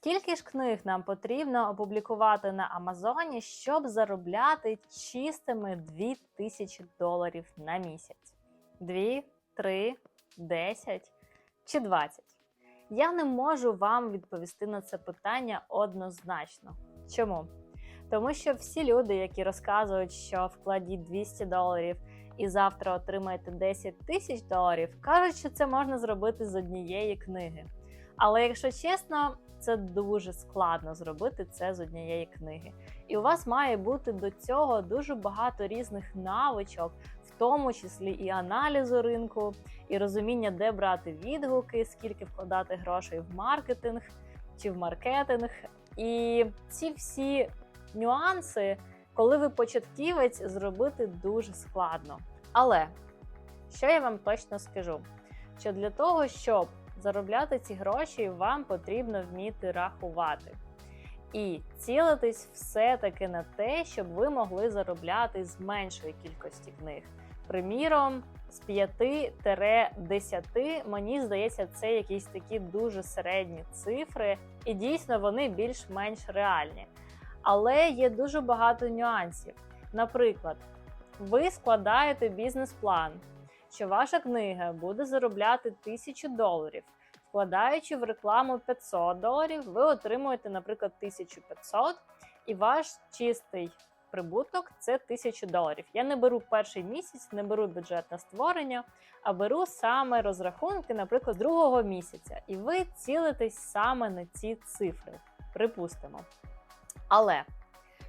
Скільки ж книг нам потрібно опублікувати на Амазоні, щоб заробляти чистими 2000 доларів на місяць? 2, 3, 10 чи 20? Я не можу вам відповісти на це питання однозначно. Чому? Тому що всі люди, які розказують, що вкладіть 200 доларів і завтра отримаєте 10 тисяч доларів, кажуть, що це можна зробити з однієї книги. Але якщо чесно, це дуже складно зробити це з однієї книги. І у вас має бути до цього дуже багато різних навичок, в тому числі і аналізу ринку, і розуміння, де брати відгуки, скільки вкладати грошей в маркетинг чи в маркетинг. І ці всі нюанси, коли ви початківець, зробити дуже складно. Але що я вам точно скажу? Що для того, щоб заробляти ці гроші, вам потрібно вміти рахувати. І цілитись все-таки на те, щоб ви могли заробляти з меншої кількості книг. Приміром, з 5-10, мені здається, це якісь такі дуже середні цифри, і дійсно вони більш-менш реальні. Але є дуже багато нюансів. Наприклад, ви складаєте бізнес-план, що ваша книга буде заробляти 1000 доларів. Вкладаючи в рекламу 500 доларів, ви отримуєте, наприклад, 1500, і ваш чистий прибуток це 1000 доларів. Я не беру перший місяць, не беру бюджет на створення, а беру саме розрахунки, наприклад, другого місяця. І ви цілитесь саме на ці цифри. Припустимо. Але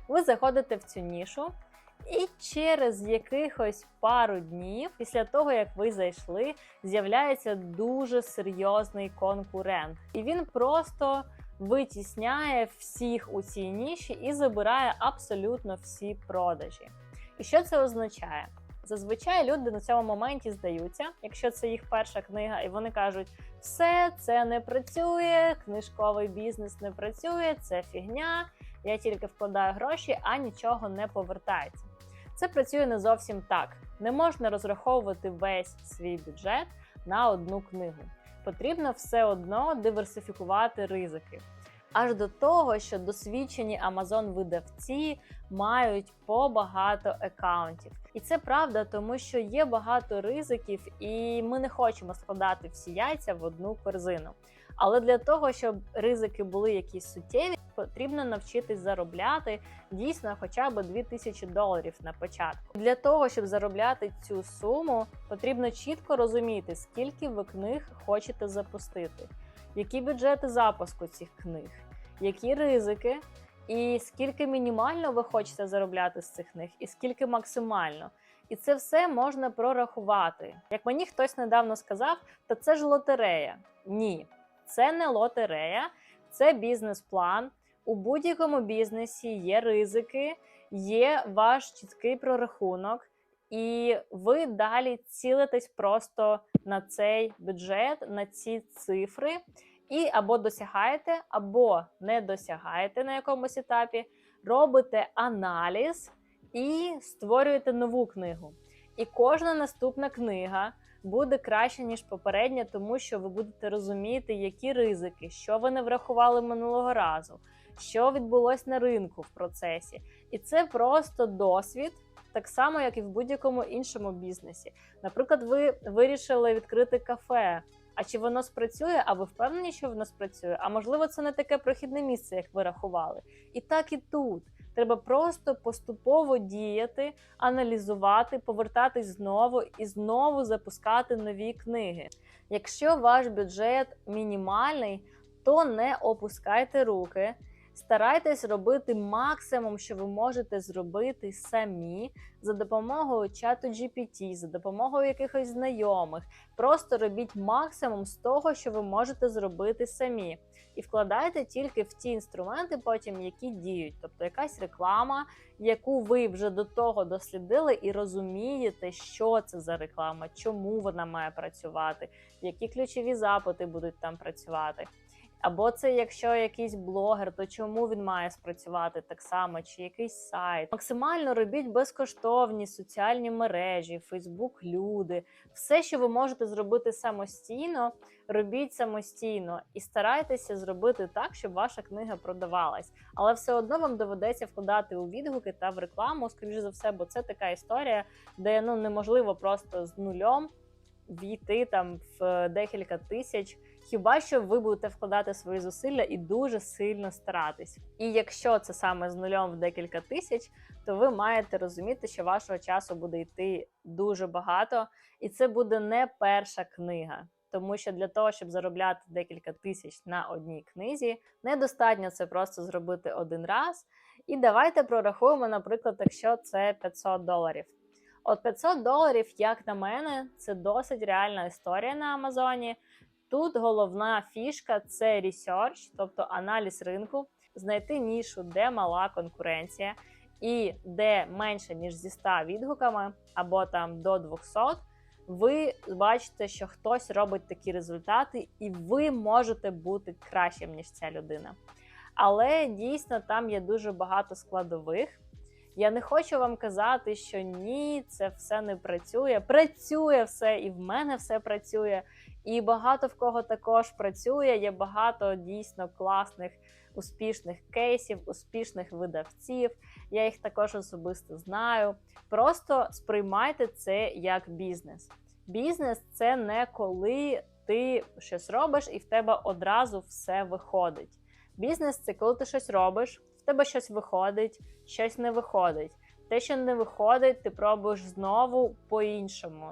ви заходите в цю нішу. І через якихось пару днів, після того як ви зайшли, з'являється дуже серйозний конкурент, і він просто витісняє всіх у цій ніші і забирає абсолютно всі продажі. І що це означає? Зазвичай люди на цьому моменті здаються, якщо це їх перша книга, і вони кажуть: все це не працює, книжковий бізнес не працює, це фігня. Я тільки вкладаю гроші, а нічого не повертається. Це працює не зовсім так. Не можна розраховувати весь свій бюджет на одну книгу. Потрібно все одно диверсифікувати ризики. Аж до того, що досвідчені Amazon-видавці мають по багато аккаунтів. І це правда, тому що є багато ризиків, і ми не хочемо складати всі яйця в одну корзину. Але для того, щоб ризики були якісь суттєві, потрібно навчитись заробляти дійсно хоча б 2000 доларів на початку. Для того, щоб заробляти цю суму, потрібно чітко розуміти, скільки ви книг хочете запустити, які бюджети запуску цих книг, які ризики, і скільки мінімально ви хочете заробляти з цих книг, і скільки максимально. І це все можна прорахувати. Як мені хтось недавно сказав, то це ж лотерея. Ні, це не лотерея, це бізнес-план. У будь-якому бізнесі є ризики, є ваш чіткий прорахунок, і ви далі цілитесь просто на цей бюджет, на ці цифри, і або досягаєте, або не досягаєте на якомусь етапі, робите аналіз і створюєте нову книгу. І кожна наступна книга буде краще ніж попередня, тому що ви будете розуміти, які ризики, що ви не врахували минулого разу, що відбулось на ринку в процесі. І це просто досвід. Так само, як і в будь-якому іншому бізнесі. Наприклад, ви вирішили відкрити кафе. А чи воно спрацює? А ви впевнені, що воно спрацює? А можливо, це не таке прохідне місце, як ви рахували. І так і тут. Треба просто поступово діяти, аналізувати, повертатись знову і знову запускати нові книги. Якщо ваш бюджет мінімальний, то не опускайте руки. Старайтесь робити максимум, що ви можете зробити самі за допомогою чату GPT, за допомогою якихось знайомих. Просто робіть максимум з того, що ви можете зробити самі, і вкладайте тільки в ті інструменти, потім які діють, тобто якась реклама, яку ви вже до того дослідили, і розумієте, що це за реклама, чому вона має працювати, які ключові запити будуть там працювати. Або це якщо якийсь блогер, то чому він має спрацювати так само, чи якийсь сайт. Максимально робіть безкоштовні соціальні мережі, Фейсбук, люди, все, що ви можете зробити самостійно, робіть самостійно і старайтеся зробити так, щоб ваша книга продавалась. Але все одно вам доведеться вкладати у відгуки та в рекламу, скоріш за все, бо це така історія, де ну неможливо просто з нульом війти там в декілька тисяч. Хіба що ви будете вкладати свої зусилля і дуже сильно старатись. І якщо це саме з нульом в декілька тисяч, то ви маєте розуміти, що вашого часу буде йти дуже багато, і це буде не перша книга. Тому що для того, щоб заробляти декілька тисяч на одній книзі, недостатньо це просто зробити один раз. І давайте прорахуємо, наприклад, якщо це 500 доларів. От 500 доларів, як на мене, це досить реальна історія на Амазоні. Тут головна фішка це research, тобто аналіз ринку, знайти нішу, де мала конкуренція, і де менше ніж зі 100 відгуками, або там до 200, ви бачите, що хтось робить такі результати, і ви можете бути кращим, ніж ця людина. Але дійсно там є дуже багато складових. Я не хочу вам казати, що ні, це все не працює. Працює все, і в мене все працює. І багато в кого також працює. Є багато дійсно класних, успішних кейсів, успішних видавців. Я їх також особисто знаю. Просто сприймайте це як бізнес. Бізнес це не коли ти щось робиш і в тебе одразу все виходить. Бізнес це коли ти щось робиш, в тебе щось виходить, щось не виходить. Те, що не виходить, ти пробуєш знову по-іншому.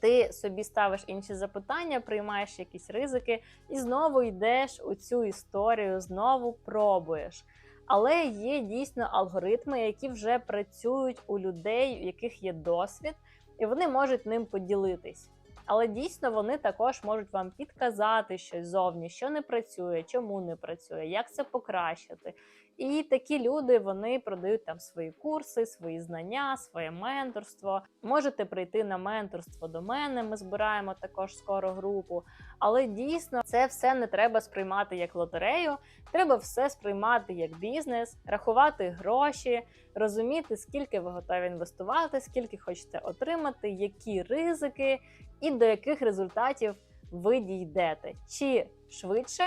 Ти собі ставиш інші запитання, приймаєш якісь ризики і знову йдеш у цю історію, знову пробуєш. Але є дійсно алгоритми, які вже працюють у людей, у яких є досвід, і вони можуть ним поділитись. Але дійсно вони також можуть вам підказати щось зовні, що не працює, чому не працює, як це покращити. І такі люди вони продають там свої курси, свої знання, своє менторство. Можете прийти на менторство до мене. Ми збираємо також скоро групу. Але дійсно це все не треба сприймати як лотерею. Треба все сприймати як бізнес, рахувати гроші, розуміти, скільки ви готові інвестувати, скільки хочете отримати, які ризики і до яких результатів ви дійдете, чи швидше,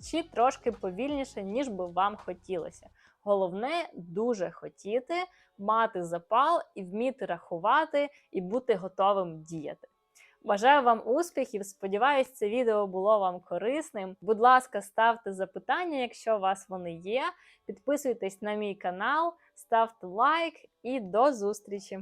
чи трошки повільніше, ніж би вам хотілося. Головне дуже хотіти, мати запал і вміти рахувати, і бути готовим діяти. Бажаю вам успіхів! Сподіваюсь, це відео було вам корисним. Будь ласка, ставте запитання, якщо у вас вони є. Підписуйтесь на мій канал, ставте лайк і до зустрічі!